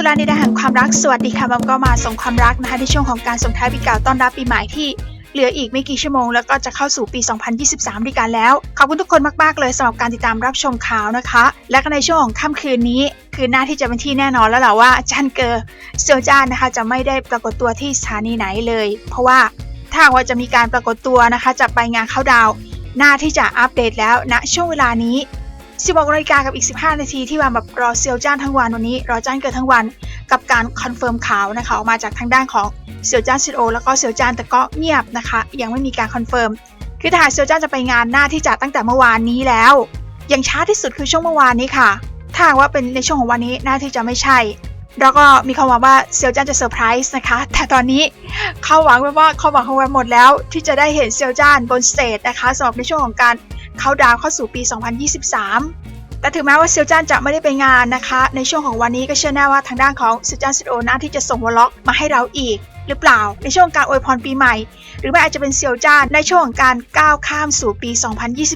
สุรานิดาแห่งความรักสวัสดีค่ะมัมก็มาส่งความรักนะคะในช่วงของการส่งท้ายปีเก่าต้อนรับปีใหม่ที่เหลืออีกไม่กี่ชั่วโมงแล้วก็จะเข้าสู่ปี 2023 ด้วยกันแล้ว ขอบคุณทุกคนมาก ๆ เลยสำหรับการติดตามรับชมข่าวนะคะ และก็ในช่วงของค่ำคืนนี้ คือหน้าที่จะเป็นที่แน่นอนแล้วแหละว่าจันเกอร์เซียวจานนะคะจะไม่ได้ปรากฏตัวที่สถานีไหนเลย เพราะว่าถ้าว่าจะมีการปรากฏตัวนะคะจะไปงานเข้าดาว หน้าที่จะอัปเดตแล้วณช่วงเวลานี้ 16นาฬิกากับอีก 15 นาทีที่วันแบบรอเซียวจ้านทั้งวันวันนี้ รอจ้านเกิดทั้งวันกับการคอนเฟิร์มข่าวนะคะออกมาจากทางด้านของเซียวจ้านซิโอแล้วก็เซียวจ้านแต่ก็เงียบนะคะ ยังไม่มีการคอนเฟิร์มคือถ้าหากเซียวจ้านจะไปงานหน้าที่จัดตั้งแต่เมื่อวานนี้แล้วยังช้าที่สุดคือช่วงเมื่อวานนี้ค่ะถ้าว่าเป็นในช่วงของวันนี้หน้าที่จะไม่ใช่ แล้วก็มีความหวังว่าเซียวจ้านจะเซอร์ไพรส์นะคะ แต่ตอนนี้เขาหวังไว้ว่าเขาหวังของแวมหมดแล้ว ที่จะได้เห็นเซียวจ้านบนสเตจนะคะสำหรับในช่วงของการ เข้าดาวเข้าสู่ปี 2023 แต่ถึงแม้ว่าเซียวจานจะไม่ได้ไปงานนะคะ ในช่วงของวันนี้ก็เชื่อแน่ว่าทางด้านของเซียวจานซิโอน่าที่จะส่งวอลล็อกมาให้เราอีกหรือเปล่า ในช่วงการอวยพรปีใหม่ หรือไม่อาจจะเป็นเซียวจ้านในช่วงของการก้าวข้ามสู่ปี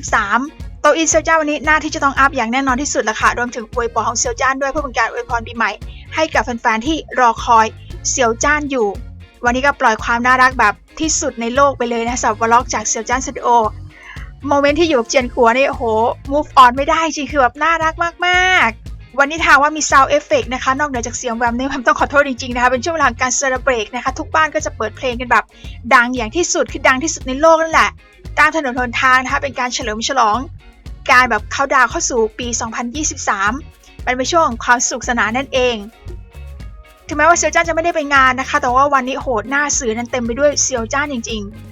2023 โตอินเซียวจ้านวันนี้หน้าที่จะต้องอัพอย่างแน่นอนที่สุดละค่ะรวมถึงอวยพรของเซียวจ้านด้วยเพื่อเป็นการอวยพรปีใหม่ ให้กับแฟนๆที่รอคอยเซียวจ้านอยู่ วันนี้ก็ปล่อยความน่ารักแบบที่สุดในโลกไปเลยนะสำหรับวอลล็อกจากเซียวจ้านสตูดิโอ โมเมนต์ที่อยู่กับเจียนกัวนี่โอ้โห move on ไม่ได้จริงคือแบบน่ารักมากๆ วันนี้ถาว่ามี sound effect นะคะ นอกเหนือจากเสียงแวมเนี่ผมต้องขอโทษจริงๆนะคะ เป็นช่วงเวลาการ celebrate นะคะ ทุกบ้านก็จะเปิดเพลงกันแบบ ดังอย่างที่สุดคือดังที่สุดในโลกนั่นแหละ ตามถนนหนทางนะคะ เป็นการเฉลิมฉลอง การแบบเข้าดาวเข้าสู่ปี 2023 มันเป็นช่วงความสนุกสนานนั่นเองถึงแม้ว่าเซียวจ้านจะไม่ได้ไปงานนะคะ แต่ว่าวันนี้โหดหน้าสื่อนั้นเต็มไปด้วยเซียวจ้านจริง ๆ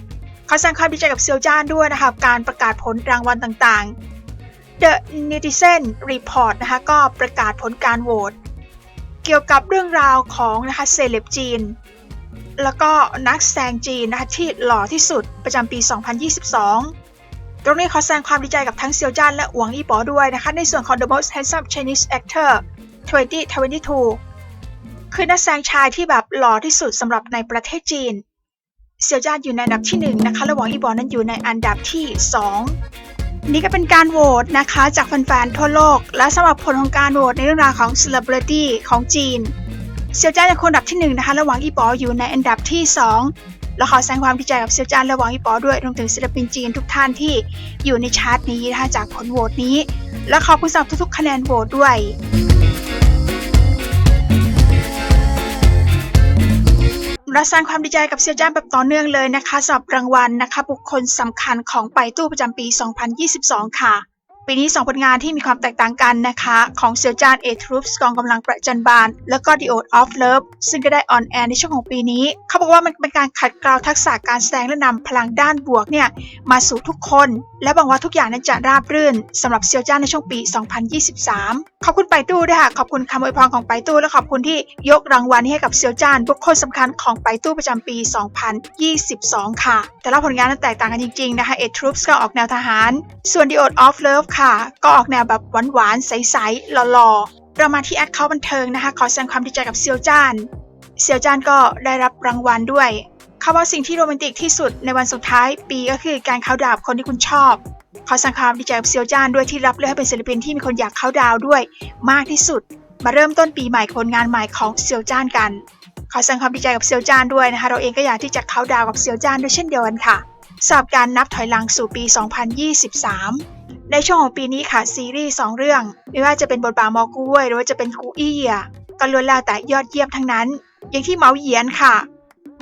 ขอแสดงความดีใจกับเซียวจ้านด้วยนะคะการประกาศผลรางวัลต่างๆ The Netizen Report นะคะก็ประกาศผลการโหวตเกี่ยวกับเรื่องราวของนะคะเซเลบจีน แล้วก็นักแสดงจีนนะคะที่หล่อที่สุดประจำปี 2022 ตรงนี้ขอแสดงความดีใจกับทั้งเซียวจ้านและหวงอีป๋อด้วยนะคะ ในส่วนของ The Most Handsome Chinese Actor 2022 คือนักแสดงชายที่แบบหล่อที่สุดสำหรับในประเทศจีน เซียวจ้านอยู่ในอันดับที่ 1 นะคะและหวังอีบอนั้นอยู่ในอันดับที่ 2 นี่ก็เป็นการโหวตนะคะ จากแฟนๆทั่วโลก และสำหรับผลของการโหวตในเรื่องราวของ Celebrity ของจีน เซียวจ้านยังคงอันดับที่ 1 นะคะและหวังอีปออยู่ในอันดับที่2และขอแสดงความดีใจกับเซียวจ้านและหวังอีปอด้วยรวมถึงศิลปินจีนทุกท่านที่อยู่ในชาร์ตนี้นะคะจากผลโหวตนี้ และขอบคุณสำหรับทุกๆ คะแนนโหวตด้วย เราแสดงความดีใจกับเซียจ้านแบบต่อเนื่องเลยนะคะสำหรับรางวัลนะคะ บุคคลสำคัญของไปตู้ประจำปี 2022 ค่ะ ปีนี้ 2 ผลงานที่มีความแตกต่างกันนะคะ ของเซียวจานเอทรูปกองกำลังประจันบาน แล้วก็ The Oath of Love ซึ่งก็ได้ออนแอร์ในช่วงของปีนี้ เขาบอกว่ามันเป็นการขัดเกลาทักษะการแสดงและนำพลังด้านบวกเนี่ยมาสู่ทุกคน และหวังว่าทุกอย่างนั้นจะราบรื่นสำหรับเซียวจ้านในช่วงปี 2023 ขอบคุณไปตู้ด้วยค่ะ ขอบคุณคำอวยพรของไปตู้และขอบคุณที่ยกรางวัลให้กับเซียวจ้านบุคคลสำคัญของไปตู้ประจำปี 2022 ค่ะ แต่ละผลงานนั้นแตกต่างกันจริงๆนะคะเอทรูปก็ออกแนวทหาร ส่วน The Oath of Love ค่ะก็ออกแนวแบบหวานๆ ใสๆ หล่อๆ เรามาที่แอดเขาบันเทิงนะคะ ขอแสดงความดีใจกับเซียวจ้าน เซียวจ้านก็ได้รับรางวัลด้วย เขาว่าสิ่งที่โรแมนติกที่สุดในวันสุดท้ายปีก็คือการเข้าดาวกับคนที่คุณชอบ ขอแสดงความดีใจกับเซียวจ้านด้วยที่รับเลือกให้เป็นศิลปินที่มีคนอยากเข้าดาวด้วย มากที่สุด มาเริ่มต้นปีใหม่กับผลงานใหม่ของเซียวจ้านกัน ขอแสดงความดีใจกับเซียวจ้านด้วยนะคะ เราเองก็อยากที่จะเข้าดาวกับเซียวจ้านด้วยเช่นเดียวกันค่ะสำหรับการนับถอยหลังสู่ปี 2023 ในช่วงของปีนี้ค่ะซีรีส์สองเรื่อง ไม่ว่าจะเป็นบทบาทมอกูเว่ยหรือว่าจะเป็นกูอี้อะก็ล้วนแล้วแต่ยอดเยี่ยมทั้งนั้น อย่างที่เมาเหยียนค่ะ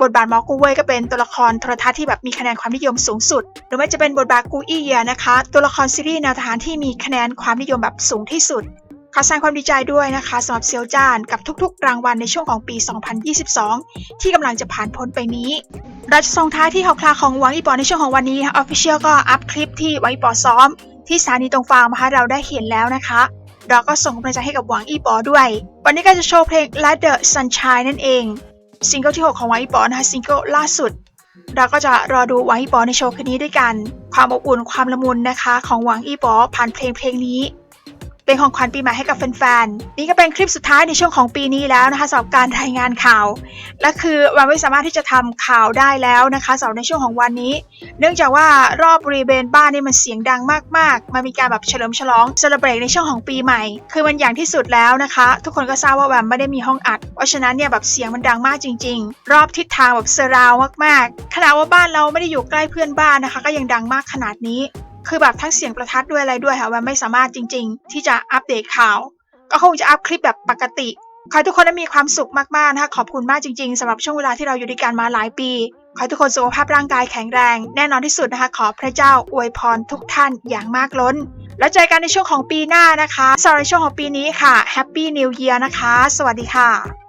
บทบาทมอกูเว่ยก็เป็นตัวละครโทรทัศน์ที่แบบมีคะแนนความนิยมสูงสุด หรือไม่จะเป็นบทบาทกูอี้เอียนะคะ ตัวละครซีรีส์แนวทหารที่มีคะแนนความนิยมแบบสูงที่สุดขอแสดงความดีใจด้วยนะคะสำหรับเซียวจ้านกับทุกๆ รางวัลในช่วงของปี 2022 ที่กำลังจะผ่านพ้นไปนี้ เราจะส่งท้ายที่ข่าวคราของหวังอีปอในช่วงของวันนี้ออฟฟิเชียลก็อัพคลิปที่หวังอีปอซ้อม ที่สถานีตรงฟาร์มนะคะเราได้เห็นแล้วนะคะ เราก็ส่งกำลังใจให้กับหวังอีปอด้วย วันนี้ก็จะโชว์เพลง Let the Sunshine นั่นเองซิงเกิลที่ 6 ของหวังอีปอนะคะซิงเกิลล่าสุด เราก็จะรอดูหวังอีปอในโชว์คืนนี้ด้วยกัน ความอบอุ่นความละมุนนะคะ ของหวังอีปอผ่านเพลงเพลงนี้ เป็นของขวัญปีใหม่ให้กับแฟนๆ นี่ก็เป็นคลิปสุดท้ายในช่วงของปีนี้แล้วนะคะสำหรับการรายงานข่าว และคือวันไม่สามารถที่จะทำข่าวได้แล้วนะคะสำหรับในช่วงของวันนี้ เนื่องจากว่ารอบบริเวณบ้านนี่มันเสียงดังมากๆ มันมีการแบบเฉลิมฉลองเซเลบรตในช่วงของปีใหม่ คือมันอย่างที่สุดแล้วนะคะ ทุกคนก็ทราบว่าแวมไม่ได้มีห้องอัด เพราะฉะนั้นเนี่ยแบบเสียงมันดังมากจริง ๆ รอบทิศทางแบบเซราวมากๆขณะว่าบ้านเราไม่ได้อยู่ใกล้เพื่อนบ้านนะคะ ก็ยังดังมากขนาดนี้ คือแบบทั้งเสียงประทัดด้วยอะไรด้วยค่ะแวมไม่สามารถจริง ๆ ที่จะอัปเดตข่าว ก็คงจะอัพคลิปแบบปกติขอให้ทุกคนได้มีความสุขมากๆนะคะขอบคุณมากจริงๆสำหรับช่วงเวลาที่เราอยู่ด้วยกันมาหลายปี ขอให้ทุกคนสุขภาพร่างกายแข็งแรง แน่นอนที่สุดนะคะ ขอพระเจ้าอวยพรทุกท่านอย่างมากล้น แล้วเจอกันในช่วงของปีหน้านะคะสำหรับในช่วงของปีนี้ค่ะ Happy New Year นะคะ สวัสดีค่ะ